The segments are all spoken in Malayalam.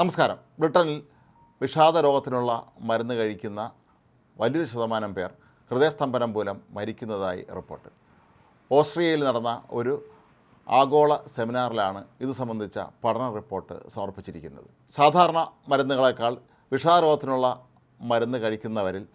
നമസ്കാരം. ബ്രിട്ടനിൽ വിഷാദ രോഗത്തിനുള്ള മരുന്ന് കഴിക്കുന്ന വലിയൊരു ശതമാനം പേർ ഹൃദയസ്തംഭനം മൂലം മരിക്കുന്നതായി റിപ്പോർട്ട്. ഓസ്ട്രിയയിൽ നടന്ന ഒരു ആഗോള സെമിനാറിലാണ് ഇത് സംബന്ധിച്ച പഠന റിപ്പോർട്ട് സമർപ്പിച്ചിരിക്കുന്നത്. സാധാരണ മരുന്നുകളേക്കാൾ വിഷാദരോഗത്തിനുള്ള മരുന്ന് കഴിക്കുന്നവരിൽ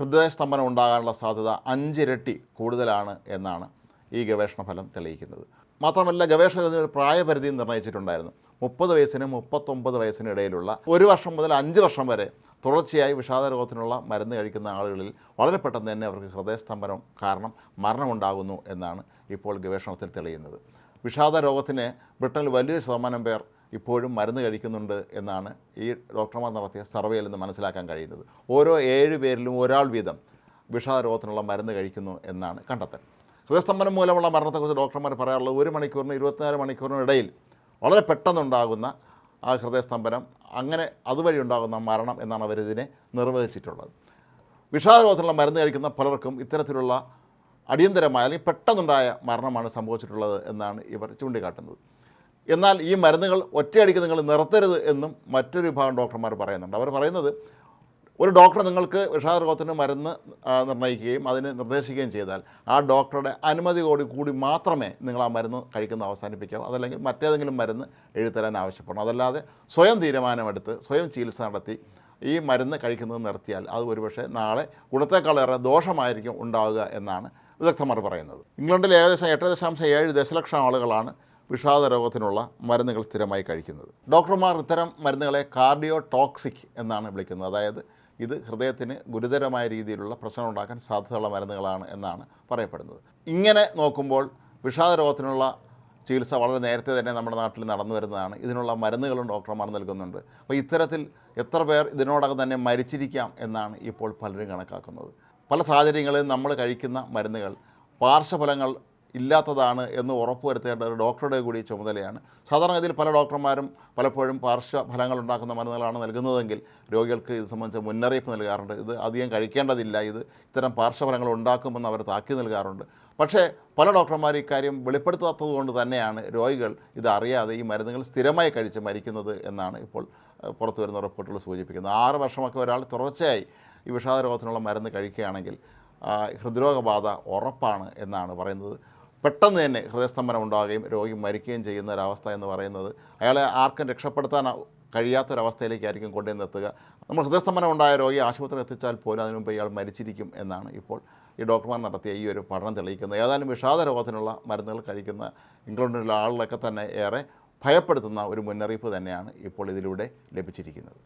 ഹൃദയസ്തംഭനം ഉണ്ടാകാനുള്ള സാധ്യത അഞ്ചിരട്ടി കൂടുതലാണ് എന്നാണ് ഈ ഗവേഷണ ഫലം തെളിയിക്കുന്നത്. മാത്രമല്ല ഗവേഷകർ ഇതിനൊരു പ്രായപരിധി നിർണയിച്ചിട്ടുണ്ടായിരുന്നു. മുപ്പത് വയസ്സിനും മുപ്പത്തൊമ്പത് വയസ്സിനും ഇടയിലുള്ള ഒരു വർഷം മുതൽ അഞ്ച് വർഷം വരെ തുടർച്ചയായി വിഷാദ രോഗത്തിനുള്ള മരുന്ന് കഴിക്കുന്ന ആളുകളിൽ വളരെ പെട്ടെന്ന് തന്നെ അവർക്ക് ഹൃദയസ്തംഭനം കാരണം മരണമുണ്ടാകുന്നു എന്നാണ് ഇപ്പോൾ ഗവേഷണത്തിൽ തെളിയുന്നത്. വിഷാദ രോഗത്തിന് ബ്രിട്ടനിൽ വലിയൊരു ശതമാനം പേർ ഇപ്പോഴും മരുന്ന് കഴിക്കുന്നുണ്ട് എന്നാണ് ഈ ഡോക്ടർമാർ നടത്തിയ സർവേയിൽ നിന്ന് മനസ്സിലാക്കാൻ കഴിയുന്നത്. ഓരോ ഏഴ് പേരിലും ഒരാൾ വീതം വിഷാദ രോഗത്തിനുള്ള മരുന്ന് കഴിക്കുന്നു എന്നാണ് കണ്ടെത്തൽ. ഹൃദയസ്തംഭനം മൂലമുള്ള മരണത്തെക്കുറിച്ച് ഡോക്ടർമാർ പറയാറുള്ളത് ഒരു മണിക്കൂറിന് ഇരുപത്തിനാല് മണിക്കൂറിനും ഇടയിൽ വളരെ പെട്ടെന്നുണ്ടാകുന്ന ആ ഹൃദയസ്തംഭനം അങ്ങനെ അതുവഴി ഉണ്ടാകുന്ന മരണം എന്നാണ് അവരിതിനെ നിർവഹിച്ചിട്ടുള്ളത്. വിഷാദരോഗത്തിനുള്ള മരുന്ന് കഴിക്കുന്ന പലർക്കും ഇത്തരത്തിലുള്ള അടിയന്തരമായ അല്ലെങ്കിൽ പെട്ടെന്നുണ്ടായ മരണമാണ് സംഭവിച്ചിട്ടുള്ളത് എന്നാണ് ഇവർ ചൂണ്ടിക്കാട്ടുന്നത്. എന്നാൽ ഈ മരുന്നുകൾ ഒറ്റയടിക്ക് നിങ്ങൾ നിർത്തരുത് എന്നും മറ്റൊരു വിഭാഗം ഡോക്ടർമാർ പറയുന്നുണ്ട്. അവർ പറയുന്നത് ഒരു ഡോക്ടർ നിങ്ങൾക്ക് വിഷാദരോഗത്തിന് മരുന്ന് നിർണയിക്കുകയും അതിന് നിർദ്ദേശിക്കുകയും ചെയ്താൽ ആ ഡോക്ടറുടെ അനുമതി കൂടി കൂടി മാത്രമേ നിങ്ങൾ ആ മരുന്ന് കഴിക്കുന്ന അവസാനിപ്പിക്കാവൂ. അതല്ലെങ്കിൽ മറ്റേതെങ്കിലും മരുന്ന് എഴുതരാൻ ആവശ്യപ്പെടണം. അതല്ലാതെ സ്വയം തീരുമാനമെടുത്ത് സ്വയം ചികിത്സ നടത്തി ഈ മരുന്ന് കഴിക്കുന്നത് നിർത്തിയാൽ അത് ഒരുപക്ഷെ നാളെ ഗുണത്തേക്കാളേറെ ദോഷമായിരിക്കും ഉണ്ടാവുക എന്നാണ് വിദഗ്ധന്മാർ പറയുന്നത്. ഇംഗ്ലണ്ടിൽ ഏകദേശം എട്ട് ദശാംശം ഏഴ് ദശലക്ഷം ആളുകളാണ് വിഷാദ രോഗത്തിനുള്ള മരുന്നുകൾ സ്ഥിരമായി കഴിക്കുന്നത്. ഡോക്ടർമാർ ഇത്തരം മരുന്നുകളെ കാർഡിയോ ടോക്സിക് എന്നാണ് വിളിക്കുന്നത്. അതായത് ഇത് ഹൃദയത്തിന് ഗുരുതരമായ രീതിയിലുള്ള പ്രശ്നം ഉണ്ടാക്കാൻ സാധ്യതയുള്ള മരുന്നുകളാണ് എന്നാണ് പറയപ്പെടുന്നത്. ഇങ്ങനെ നോക്കുമ്പോൾ വിഷാദ രോഗത്തിനുള്ള ചികിത്സ വളരെ നേരത്തെ തന്നെ നമ്മുടെ നാട്ടിൽ നടന്നു വരുന്നതാണ്. ഇതിനുള്ള മരുന്നുകളും ഡോക്ടർമാർ നൽകുന്നുണ്ട്. അപ്പോൾ ഇത്തരത്തിൽ എത്ര പേർ ഇതിനോടകം തന്നെ മരിച്ചിരിക്കാം എന്നാണ് ഇപ്പോൾ പലരും കണക്കാക്കുന്നത്. പല സാഹചര്യങ്ങളിൽ നമ്മൾ കഴിക്കുന്ന മരുന്നുകൾ പാർശ്വഫലങ്ങൾ ഇല്ലാത്തതാണ് എന്ന് ഉറപ്പുവരുത്തേണ്ട ഒരു ഡോക്ടറുടെ കൂടി ചുമതലയാണ്. സാധാരണഗതിയിൽ പല ഡോക്ടർമാരും പലപ്പോഴും പാർശ്വഫലങ്ങൾ ഉണ്ടാക്കുന്ന മരുന്നുകളാണ് നൽകുന്നതെങ്കിൽ രോഗികൾക്ക് ഇത് സംബന്ധിച്ച് മുന്നറിയിപ്പ് നൽകാറുണ്ട്. ഇത് അധികം കഴിക്കേണ്ടതില്ല. ഇത് ഇത്തരം പാർശ്വഫലങ്ങൾ ഉണ്ടാക്കുമെന്ന് അവർ താക്കി നൽകാറുണ്ട്. പക്ഷേ പല ഡോക്ടർമാർ ഇക്കാര്യം വെളിപ്പെടുത്താത്തത് കൊണ്ട് തന്നെയാണ് രോഗികൾ ഇത് അറിയാതെ ഈ മരുന്നുകൾ സ്ഥിരമായി കഴിച്ച് മരിക്കുന്നത് എന്നാണ് ഇപ്പോൾ പുറത്തു വരുന്ന റിപ്പോർട്ടുകൾ സൂചിപ്പിക്കുന്നത്. ആറ് വർഷമൊക്കെ ഒരാൾ തുടർച്ചയായി ഈ വിഷാദ രോഗത്തിനുള്ള മരുന്ന് കഴിക്കുകയാണെങ്കിൽ ഹൃദ്രോഗബാധ ഉറപ്പാണ് എന്നാണ് പറയുന്നത്. പെട്ടെന്ന് തന്നെ ഹൃദയസ്തംഭനം ഉണ്ടാകുകയും രോഗി മരിക്കുകയും ചെയ്യുന്ന ഒരവസ്ഥ എന്ന് പറയുന്നത് അയാളെ ആർക്കും രക്ഷപ്പെടുത്താൻ കഴിയാത്തൊരവസ്ഥയിലേക്കായിരിക്കും കൊണ്ടുവന്ന് എത്തുക നമ്മൾ ഹൃദയസ്തംഭനം ഉണ്ടായ രോഗി ആശുപത്രിയിൽ എത്തിച്ചാൽ പോലും അതിനു മുമ്പ് ഇയാൾ മരിച്ചിരിക്കും എന്നാണ് ഇപ്പോൾ ഈ ഡോക്ടർമാർ നടത്തിയ ഈ ഒരു പഠനം തെളിയിക്കുന്നത്. ഏതായാലും വിഷാദ രോഗത്തിനുള്ള മരുന്നുകൾ കഴിക്കുന്ന ഇംഗ്ലണ്ടിലുള്ള ആളുകളൊക്കെ തന്നെ ഏറെ ഭയപ്പെടുത്തുന്ന ഒരു മുന്നറിയിപ്പ് തന്നെയാണ് ഇപ്പോൾ ഇതിലൂടെ ലഭിച്ചിരിക്കുന്നത്.